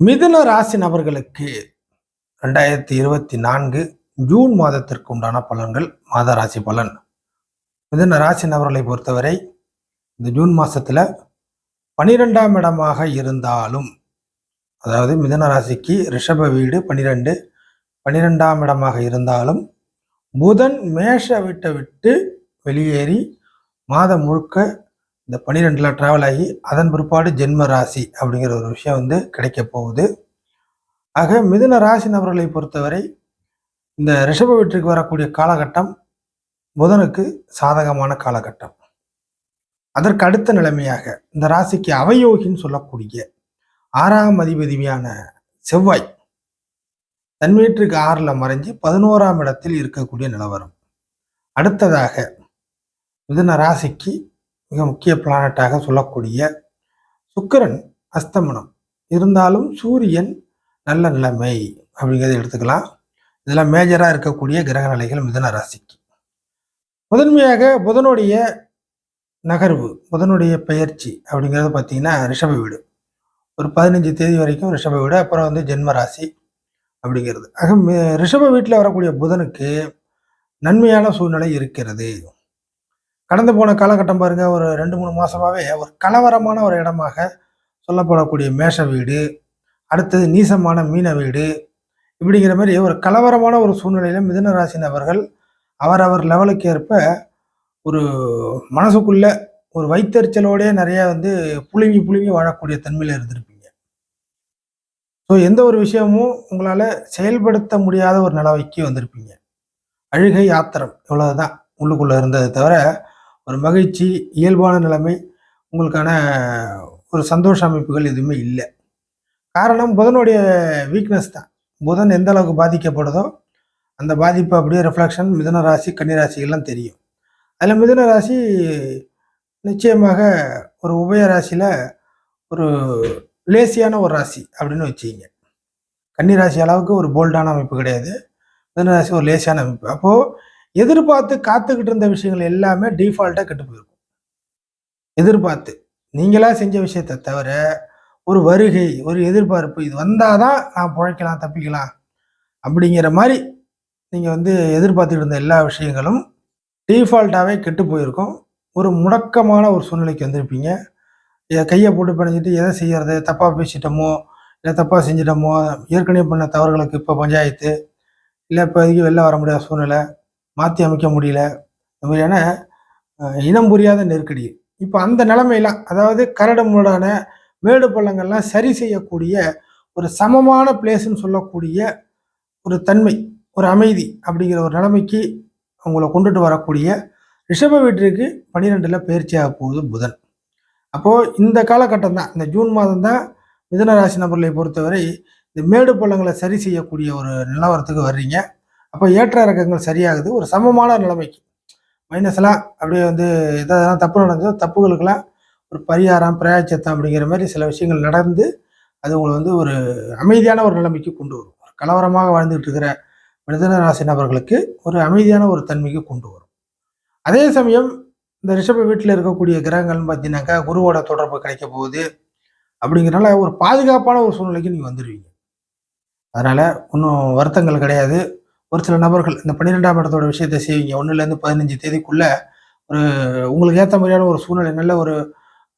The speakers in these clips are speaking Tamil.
மிதுன ராசி நபர்களுக்கு ரெண்டாயிரத்தி இருபத்தி நான்கு ஜூன் மாதத்திற்கு உண்டான பலன்கள் மாத ராசி பலன். மிதுன ராசி நபர்களை பொறுத்தவரை இந்த ஜூன் மாதத்தில் பனிரெண்டாம் இடமாக இருந்தாலும் அதாவது மிதுன ராசிக்கு ரிஷப வீடு பனிரெண்டு பனிரெண்டாம் இடமாக இருந்தாலும் புதன் மேஷ வீட்டை விட்டு வெளியேறி மாதம் முழுக்க இந்த பன்னிரெண்டில் ட்ராவல் ஆகி அதன் பிற்பாடு ஜென்ம ராசி அப்படிங்கிற ஒரு விஷயம் வந்து கிடைக்க போகுது. ஆக மிதுன ராசி நபர்களை பொறுத்தவரை இந்த ரிஷப வீட்டிற்கு வரக்கூடிய காலகட்டம் புதனுக்கு சாதகமான காலகட்டம். அதற்கு அடுத்த நிலைமையாக இந்த ராசிக்கு அவயோகின்னு சொல்லக்கூடிய ஆறாம் அதிபதியான செவ்வாய் தன் வீட்டுக்கு ஆறில் மறைஞ்சு பதினோராம் இடத்தில் இருக்கக்கூடிய நிலவரம். அடுத்ததாக மிதுன ராசிக்கு மிக முக்கிய பிளானட்டாக சொல்லக்கூடிய சுக்கிரன் அஸ்தமனம். இருந்தாலும் சூரியன் நல்ல நிலைமை அப்படிங்கிறத எடுத்துக்கலாம். இதெல்லாம் மேஜராக இருக்கக்கூடிய கிரக நிலைகள் மிதன ராசிக்கு. முதன்மையாக புதனுடைய நகர்வு புதனுடைய பெயர்ச்சி அப்படிங்கிறது பார்த்தீங்கன்னா ரிஷப வீடு. ஒரு பதினஞ்சு தேதி வரைக்கும் ரிஷப வீடு அப்புறம் வந்து ஜென்ம ராசி அப்படிங்கிறது. ஆக ரிஷப வீட்டில் வரக்கூடிய புதனுக்கு நன்மையான சூழ்நிலை இருக்கிறது. கடந்து போன காலகட்டம் பாருங்க ஒரு ரெண்டு மூணு மாசமாவே ஒரு கலவரமான ஒரு இடமாக சொல்லப்படக்கூடிய மேஷ வீடு அடுத்தது நீசமான மீன வீடு இப்படிங்கிற மாதிரி ஒரு கலவரமான ஒரு சூழ்நிலையில மிதன ராசி நபர்கள் அவரவர் லெவலுக்கு ஏற்ப ஒரு மனசுக்குள்ள ஒரு வைத்தறிச்சலோடய நிறைய வந்து புழுங்கி புழுங்கி வாழக்கூடிய தன்மையில் இருந்திருப்பீங்க. ஸோ எந்த ஒரு விஷயமும் உங்களால் செயல்படுத்த முடியாத ஒரு நிலவைக்கு வந்திருப்பீங்க. அழுகை ஆத்திரம் இவ்வளவுதான் உள்ளுக்குள்ளே இருந்ததை தவிர ஒரு மகிழ்ச்சி இயல்பான நிலைமை உங்களுக்கான ஒரு சந்தோஷ அமைப்புகள் எதுவுமே இல்லை. காரணம் புதனுடைய வீக்னஸ் தான். புதன் எந்த அளவுக்கு பாதிக்கப்படுதோ அந்த பாதிப்பு அப்படியே ரிஃப்ளெக்ஷன் மிதன ராசி கன்னி ராசிகள்லாம் தெரியும். அதில் மிதன ராசி நிச்சயமாக ஒரு உபய ராசியில் ஒரு லேசியான ஒரு ராசி அப்படின்னு வச்சுக்கிங்க. கன்னி ராசி அளவுக்கு ஒரு போல்டான அமைப்பு கிடையாது. மிதன ராசி ஒரு லேசியான அமைப்பு. அப்போது எதிர்பார்த்து காத்துக்கிட்டு இருந்த விஷயங்கள் எல்லாமே டிஃபால்ட்டாக கெட்டு போயிருக்கும். எதிர்பார்த்து. நீங்களாக செஞ்ச விஷயத்தை தவிர ஒரு வருகை ஒரு எதிர்பார்ப்பு இது வந்தால் தான் நான் பிழைக்கலாம் தப்பிக்கலாம் அப்படிங்கிற மாதிரி நீங்கள் வந்து எதிர்பார்த்துக்கிட்டு இருந்த எல்லா விஷயங்களும் டீஃபால்ட்டாகவே கெட்டு போயிருக்கும். ஒரு முடக்கமான ஒரு சூழ்நிலைக்கு வந்திருப்பீங்க. இதை கையை போட்டு பிணைஞ்சிட்டு எதை செய்கிறது தப்பாக பேசிட்டோமோ இல்லை தப்பாக செஞ்சிட்டோமோ ஏற்கனவே பண்ண தவறுகளுக்கு இப்போ பஞ்சாயத்து இல்லை இப்போதைக்கு வெளில வர முடியாத சூழ்நிலை மாற்றி அமைக்க முடியல. இந்த மாதிரியான இனம் புரியாத நெருக்கடி. இப்போ அந்த நிலைமையில அதாவது கரடு முரடான மேடு பள்ளங்கள்லாம் சரி செய்யக்கூடிய ஒரு சமமான பிளேஸ்ன்னு சொல்லக்கூடிய ஒரு தன்மை ஒரு அமைதி அப்படிங்கிற ஒரு நிலைமைக்கு அவங்கள கொண்டுட்டு வரக்கூடிய ரிஷப வீட்டிற்கு பன்னிரெண்டில் பயிற்சியாக போகுது புதன். அப்போது இந்த காலகட்டம் தான் இந்த ஜூன் மாதம் தான் மிதனராசி நபர்களை பொறுத்தவரை இந்த மேடு பள்ளங்களை சரி செய்யக்கூடிய ஒரு நிலவரத்துக்கு வர்றீங்க. அப்போ ஏற்ற இறக்கங்கள் சரியாகுது ஒரு சமமான நிலைமைக்கு. மைனஸ்லாம் அப்படியே வந்து எதாவது தப்பு நடந்ததோ தப்புகளுக்கெல்லாம் ஒரு பரிகாரம் பிரயாச்சத்தம் அப்படிங்கிற மாதிரி சில விஷயங்கள் நடந்து அது உங்களை வந்து ஒரு அமைதியான ஒரு நிலைமைக்கு கொண்டு வரும். ஒரு கலவரமாக வாழ்ந்துகிட்டு இருக்கிற மிதுன ராசி நபர்களுக்கு ஒரு அமைதியான ஒரு தன்மைக்கு கொண்டு வரும். அதே சமயம் இந்த ரிஷப வீட்டில் இருக்கக்கூடிய கிரகங்கள்னு பார்த்தீங்கன்னாக்கா குருவோட தொடர்பு கிடைக்க போகுது அப்படிங்கிறனால ஒரு பாதுகாப்பான ஒரு சூழ்நிலைக்கு நீங்கள் வந்துடுவீங்க அதனால் ஒன்றும் வருத்தங்கள் கிடையாது. ஒரு சில நபர்கள் இந்த பன்னிரெண்டாம் இடத்தோட விஷயத்தை செய்வீங்க. ஒன்றுலேருந்து பதினஞ்சு தேதிக்குள்ள ஒரு உங்களுக்கு ஏற்ற மாதிரியான ஒரு சூழ்நிலை நல்ல ஒரு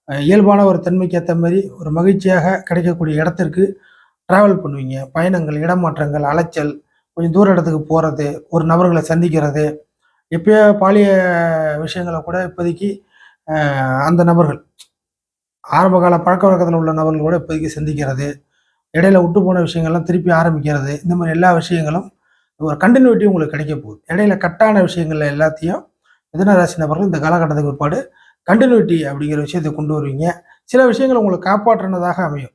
இயல்பான ஒரு தன்மைக்கு ஏற்ற மாதிரி ஒரு மகிழ்ச்சியாக கிடைக்கக்கூடிய இடத்திற்கு ட்ராவல் பண்ணுவீங்க. பயணங்கள் இடமாற்றங்கள் அலைச்சல் கொஞ்சம் தூர இடத்துக்கு போகிறது ஒரு நபர்களை சந்திக்கிறது. எப்பயோ பாலிய விஷயங்களை கூட இப்போதைக்கு அந்த நபர்கள் ஆரம்பகால பழக்க வழக்கத்தில் உள்ள நபர்கள் கூட இப்போதைக்கு சந்திக்கிறது. இடையில விட்டு போன விஷயங்கள்லாம் திருப்பி ஆரம்பிக்கிறது. இந்த மாதிரி எல்லா விஷயங்களும் ஒரு கண்டினியூட்டி உங்களுக்கு கிடைக்க போகுது. இடையில கட்டான விஷயங்கள் எல்லாத்தையும் மிதனராசி நபர்கள் இந்த காலகட்டத்துக்கு பிற்பாடு கண்டினியூட்டி அப்படிங்கிற விஷயத்தை கொண்டு வருவீங்க. சில விஷயங்கள் உங்களை காப்பாற்றினதாக அமையும்.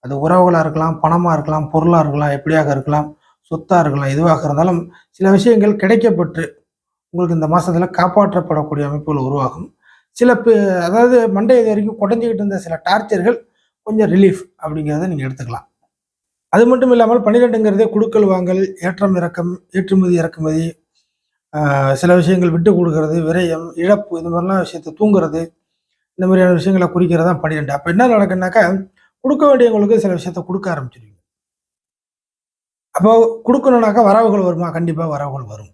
அது உறவுகளாக இருக்கலாம் பணமாக இருக்கலாம் பொருளாக இருக்கலாம் எப்படியாக இருக்கலாம் சொத்தாக இருக்கலாம் எதுவாக இருந்தாலும் சில விஷயங்கள் கிடைக்கப்பெற்று உங்களுக்கு இந்த மாதத்தில் காப்பாற்றப்படக்கூடிய அமைப்புகள் உருவாகும். சில பே- அதாவது மண்டே இது வரைக்கும் குடஞ்சிக்கிட்டு இருந்த சில டார்ச்சர்கள் கொஞ்சம் ரிலீஃப் அப்படிங்கிறத நீங்கள் எடுத்துக்கலாம். அது மட்டும் இல்லாமல் பன்னிரெண்டுங்கிறதே குடுக்கல் வாங்கல் ஏற்றம் இறக்கம் ஏற்றுமதி இறக்குமதி சில விஷயங்கள் விட்டு கொடுக்கறது விரயம் இழப்பு இந்த மாதிரிலாம் விஷயத்தை தூங்குறது இந்த மாதிரியான விஷயங்களை குறிக்கிறது தான் பன்னிரெண்டு. அப்போ என்ன நடக்குன்னாக்கா கொடுக்க வேண்டியவங்களுக்கு சில விஷயத்த கொடுக்க ஆரம்பிச்சிருவீங்க. அப்போ கொடுக்கணுனாக்கா வரவுகள் வருமா? கண்டிப்பாக வரவுகள் வரும்.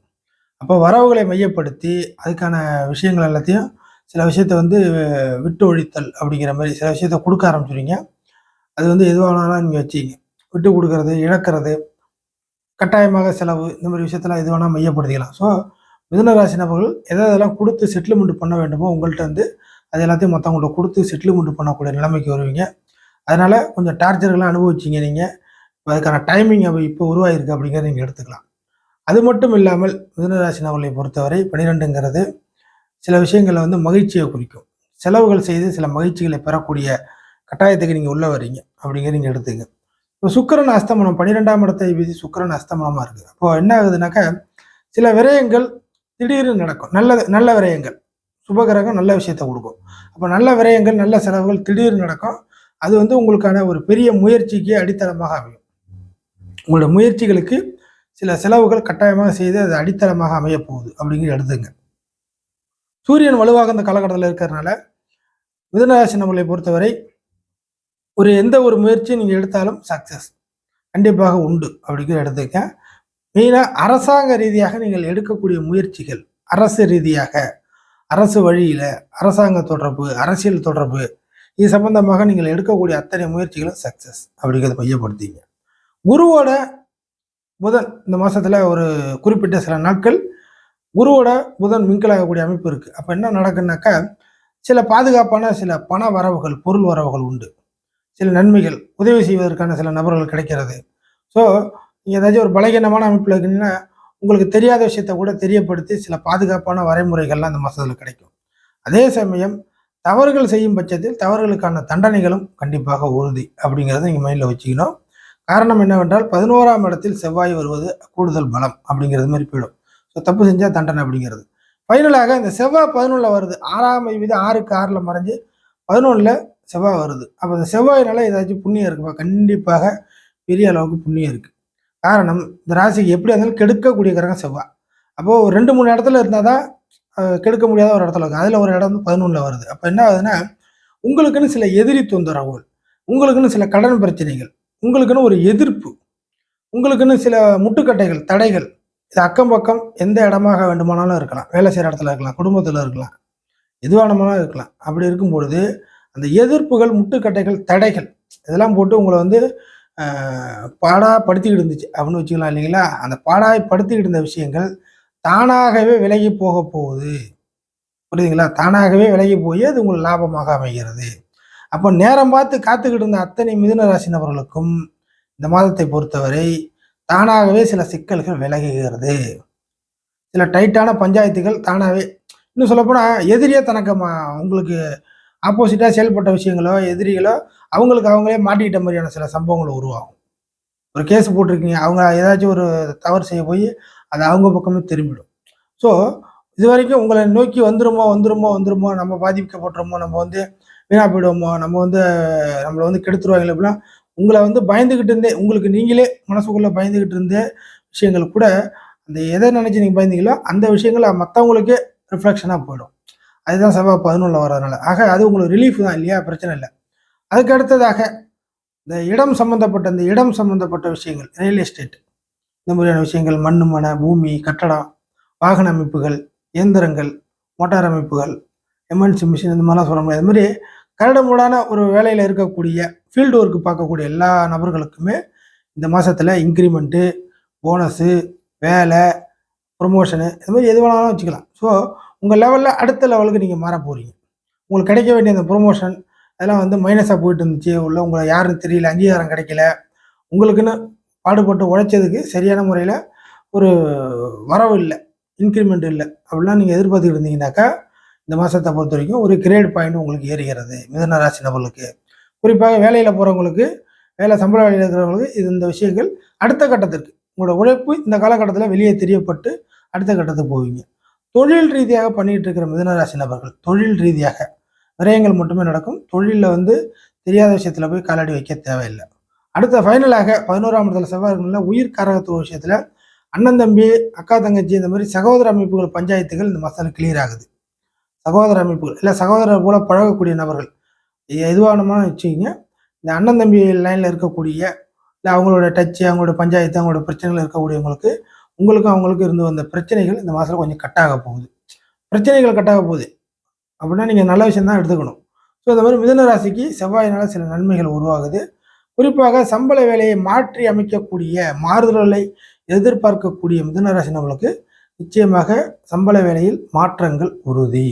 அப்போ வரவுகளை மையப்படுத்தி அதுக்கான விஷயங்கள் எல்லாத்தையும் சில விஷயத்த வந்து விட்டு ஒழித்தல் அப்படிங்கிற மாதிரி சில விஷயத்த கொடுக்க ஆரம்பிச்சிருவீங்க. அது வந்து எதுவானாலும் நீங்கள் வச்சிங்க விட்டு கொடுக்கறது இழக்கிறது கட்டாயமாக செலவு இந்த மாதிரி விஷயத்தெல்லாம் எது வேணால் மையப்படுத்திக்கலாம். ஸோ மிதுனராசி நபர்கள் எதை எதெல்லாம் கொடுத்து செட்டில்மெண்ட் பண்ண வேண்டுமோ உங்கள்கிட்ட வந்து அது எல்லாத்தையும் மற்றவங்கள்ட்ட கொடுத்து செட்டில்மெண்ட் பண்ணக்கூடிய நிலைமைக்கு வருவீங்க. அதனால் கொஞ்சம் டார்ச்சர்கள்லாம் அனுபவிச்சிங்க நீங்கள் அதுக்கான டைமிங் இப்போ உருவாயிருக்கு அப்படிங்கிறத நீங்கள் எடுத்துக்கலாம். அது மட்டும் இல்லாமல் மிதுனராசி நபர்களை பொறுத்தவரை பனிரெண்டுங்கிறது சில விஷயங்களை வந்து மகிழ்ச்சியை குறிக்கும். செலவுகள் செய்து சில மகிழ்ச்சிகளை பெறக்கூடிய கட்டாயத்துக்கு நீங்கள் உள்ள வரீங்க அப்படிங்கிறத நீங்கள் எடுத்துங்க. இப்போ சுக்கரன் அஸ்தமனம் பன்னிரெண்டாம் இடத்தை விதி சுக்கரன் அஸ்தமனமாக இருக்குது அப்போ என்ன ஆகுதுனாக்கா சில விரயங்கள் திடீர்னு நடக்கும். நல்ல நல்ல விரயங்கள். சுபகிரகம் நல்ல விஷயத்த கொடுக்கும். அப்போ நல்ல விரயங்கள் நல்ல செலவுகள் திடீர்னு நடக்கும். அது வந்து உங்களுக்கான ஒரு பெரிய முயற்சிக்கு அடித்தளமாக அமையும். உங்களோட முயற்சிகளுக்கு சில செலவுகள் கட்டாயமாக செய்து அது அடித்தளமாக அமைய போகுது அப்படிங்கிற எடுத்துங்க. சூரியன் வலுவாக இந்த காலகட்டத்தில் இருக்கிறதுனால மிதனராசி நம்மளை பொறுத்தவரை ஒரு எந்த ஒரு முயற்சியும் நீங்கள் எடுத்தாலும் சக்ஸஸ் கண்டிப்பாக உண்டு அப்படிங்கிற எடுத்துக்கேன் மெயினாக அரசாங்க ரீதியாக நீங்கள் எடுக்கக்கூடிய முயற்சிகள் அரசு ரீதியாக அரசு வழியில் அரசாங்க தொடர்பு அரசியல் தொடர்பு இது சம்பந்தமாக நீங்கள் எடுக்கக்கூடிய அத்தனை முயற்சிகளும் சக்ஸஸ் அப்படிங்கிறத மையப்படுத்திங்க. குருவோட புதன் இந்த மாதத்தில் ஒரு குறிப்பிட்ட சில நாட்கள் குருவோட புதன் மிங்கலாகக்கூடிய அமைப்பு இருக்குது அப்போ என்ன நடக்குன்னாக்கா சில பாதுகாப்பான சில பண வரவுகள் பொருள் வரவுகள் உண்டு. சில நன்மைகள் உதவி செய்வதற்கான சில நபர்கள் கிடைக்கிறது. ஸோ நீங்கள் ஏதாச்சும் ஒரு பலகீனமான அமைப்பில் இருக்கீங்கன்னா உங்களுக்கு தெரியாத விஷயத்த கூட தெரியப்படுத்தி சில பாதுகாப்பான வரைமுறைகள்லாம் அந்த மாதத்தில் கிடைக்கும். அதே சமயம் தவறுகள் செய்யும் பட்சத்தில் தவறுகளுக்கான தண்டனைகளும் கண்டிப்பாக உறுதி அப்படிங்கிறத நீங்கள் மைண்டில் வச்சுக்கணும். காரணம் என்னவென்றால் பதினோராம் இடத்தில் செவ்வாய் வருவது கூடுதல் பலம் அப்படிங்கிறது மாதிரி போயிடும். ஸோ தப்பு செஞ்சால் தண்டனை அப்படிங்கிறது. ஃபைனலாக இந்த செவ்வாய் பதினொன்றில் வருது. ஆறாம் வீதி ஆறுக்கு ஆறில் மறைஞ்சு பதினொன்றில் செவ்வாய் வருது. அப்போ அந்த செவ்வாயினால ஏதாச்சும் புண்ணியம் இருக்குப்பா கண்டிப்பாக பெரிய அளவுக்கு புண்ணியம் இருக்குது காரணம் இந்த ராசிக்கு எப்படி இருந்தாலும் கெடுக்கக்கூடிய கிரகம் செவ்வாய். அப்போது ஒரு ரெண்டு மூணு இடத்துல இருந்தால் தான் கெடுக்க முடியாத ஒரு இடத்துல இருக்குது அதில் ஒரு இடம் வந்து பதினொன்றில் வருது. அப்போ என்ன ஆகுதுன்னா உங்களுக்குன்னு சில எதிரி தொந்தரவுகள் உங்களுக்குன்னு சில கடன் பிரச்சனைகள். உங்களுக்குன்னு ஒரு எதிர்ப்பு. உங்களுக்குன்னு சில முட்டுக்கட்டைகள் தடைகள். இது அக்கம் பக்கம் எந்த இடமாக வேண்டுமானாலும் இருக்கலாம். வேலை செய்கிற இடத்துல இருக்கலாம். குடும்பத்தில் இருக்கலாம். எதுவானமானாலும் இருக்கலாம். அப்படி இருக்கும் பொழுது அந்த எதிர்ப்புகள் முட்டுக்கட்டைகள் தடைகள் இதெல்லாம் போட்டு உங்களை வந்து பாடா படுத்திக்கிட்டு இருந்துச்சு. அப்படின்னு வச்சுக்கலாம் இல்லைங்களா? அந்த பாடாய் படுத்திக்கிட்டு இருந்த விஷயங்கள் தானாகவே விலகி போக போகுது. புரியுதுங்களா? தானாகவே விலகி போய் அது உங்களுக்கு லாபமாக அமைகிறது. அப்போ நேரம் பார்த்து காத்துக்கிட்டு இருந்த அத்தனை மிதுன ராசி நபர்களுக்கும் இந்த மாதத்தை பொறுத்தவரை தானாகவே சில சிக்கல்கள் விலகுகிறது. சில டைட்டான பஞ்சாயத்துகள் தானாகவே இன்னும் சொல்லப்போனால் எதிரியே தனக்கு உங்களுக்கு ஆப்போசிட்டாக செயல்பட்ட விஷயங்களோ எதிரிகளோ அவங்களுக்கு அவங்களே மாட்டிக்கிட்ட மாதிரியான சில சம்பவங்கள் உருவாகும். ஒரு கேஸ் போட்டிருக்கீங்க. அவங்க ஏதாச்சும் ஒரு தவறு செய்ய போய் அது அவங்க பக்கமே திரும்பிடும். ஸோ இது வரைக்கும் உங்களை நோக்கி வந்துருமோ வந்துருமோ வந்துருமோ நம்ம பாதிக்கப்பட்டுருமோ நம்ம வந்து வீணா போயிடுவோமோ நம்ம வந்து நம்மளை வந்து கெடுத்துருவாங்களே அப்படிலாம் உங்களை வந்து பயந்துக்கிட்டு இருந்தே உங்களுக்கு நீங்களே மனசுக்குள்ளே பயந்துக்கிட்டு இருந்தே விஷயங்கள் கூட அந்த எதை நினச்சி நீங்கள் பயந்தீங்களோ அந்த விஷயங்கள் மற்றவங்களுக்கே ரிஃப்ளெக்ஷனாக போயிடும். அதுதான் செவ்வாய் பதினொன்றில் வர்றதுனால. ஆக அது உங்களுக்கு ரிலீஃப் தான் இல்லையா? பிரச்சனை இல்லை. அதுக்கு அடுத்ததாக இந்த இடம் சம்மந்தப்பட்ட இந்த இடம் சம்மந்தப்பட்ட விஷயங்கள் ரியல் எஸ்டேட் இந்த மாதிரியான விஷயங்கள் மண் மன பூமி கட்டடம் வாகன அமைப்புகள் இயந்திரங்கள் மோட்டார் அமைப்புகள் எம்என்சி மிஷின் இந்த மாதிரிலாம் சொல்ல முடியாது. அது மாதிரி கரடுமுடான ஒரு வேலையில் இருக்கக்கூடிய ஃபீல்டு ஒர்க்கு பார்க்கக்கூடிய எல்லா நபர்களுக்குமே இந்த மாதத்தில் இன்க்ரிமெண்ட்டு போனஸு வேலை ப்ரொமோஷனு இது மாதிரி எது வேணாலும் வச்சுக்கலாம். ஸோ உங்கள் லெவலில் அடுத்த லெவலுக்கு நீங்கள் மாற போகிறீங்க உங்களுக்கு கிடைக்க வேண்டிய அந்த ப்ரொமோஷன் அதெல்லாம் வந்து மைனஸாக போயிட்டு இருந்துச்சு. உள்ள உங்களை யாருன்னு தெரியல அங்கீகாரம் கிடைக்கல. உங்களுக்குன்னு பாடுபட்டு உழைச்சதுக்கு சரியான முறையில் ஒரு வரவு இல்லை இன்க்ரிமெண்ட் இல்லை. அப்படிலாம் நீங்கள் எதிர்பார்த்துக்கிட்டு இருந்தீங்கன்னாக்கா இந்த மாதத்தை பொறுத்த வரைக்கும் ஒரு கிரேட் பாயிண்ட் உங்களுக்கு ஏறுகிறது மிதன ராசி நபர்களுக்கு. குறிப்பாக வேலையில் போகிறவங்களுக்கு வேலை சம்பள வேலையில் இருக்கிறவங்களுக்கு இது இந்த விஷயங்கள் அடுத்த கட்டத்திற்கு. உங்களோட உழைப்பு இந்த காலகட்டத்தில் வெளியே தெரியப்பட்டு அடுத்த கட்டத்துக்கு போவீங்க. தொழில் ரீதியாக பண்ணிட்டு இருக்கிற மிதனராசி நபர்கள் தொழில் ரீதியாக விரயங்கள் மட்டுமே நடக்கும். தொழிலில் வந்து தெரியாத விஷயத்தில் போய் காலடி வைக்க தேவையில்லை. அடுத்த ஃபைனலாக பதினோராம் இடத்துல செவ்வாய்களில் உயிர் காரகத்துவ விஷயத்தில் அண்ணன் தம்பி அக்கா தங்கச்சி இந்த மாதிரி சகோதர அமைப்புகள் பஞ்சாயத்துகள் இந்த மசாலா கிளியர் ஆகுது. சகோதர அமைப்புகள் இல்லை சகோதரர் போல பழகக்கூடிய நபர்கள் எதுவானமான வச்சுக்கிங்க. இந்த அண்ணன் தம்பி லைனில் இருக்கக்கூடிய இல்லை அவங்களோட டச்சு அவங்களோட பஞ்சாயத்து அவங்களோட பிரச்சனைகள் இருக்கக்கூடியவங்களுக்கு உங்களுக்கும் அவங்களுக்கும் இருந்து வந்த பிரச்சனைகள் இந்த மாதத்தில் கொஞ்சம் கட்டாக போகுது. பிரச்சனைகள் கட்டாக போகுது. அப்படின்னா நீங்கள் நல்ல விஷயம் தான் எடுத்துக்கணும். ஸோ இந்த மாதிரி மிதன ராசிக்கு செவ்வாயினால் சில நன்மைகள் உருவாகுது. குறிப்பாக சம்பள வேலையை மாற்றி அமைக்கக்கூடிய மாறுதல்களை எதிர்பார்க்கக்கூடிய மிதன ராசி நம்மளுக்கு நிச்சயமாக சம்பள வேலையில் மாற்றங்கள் உறுதி.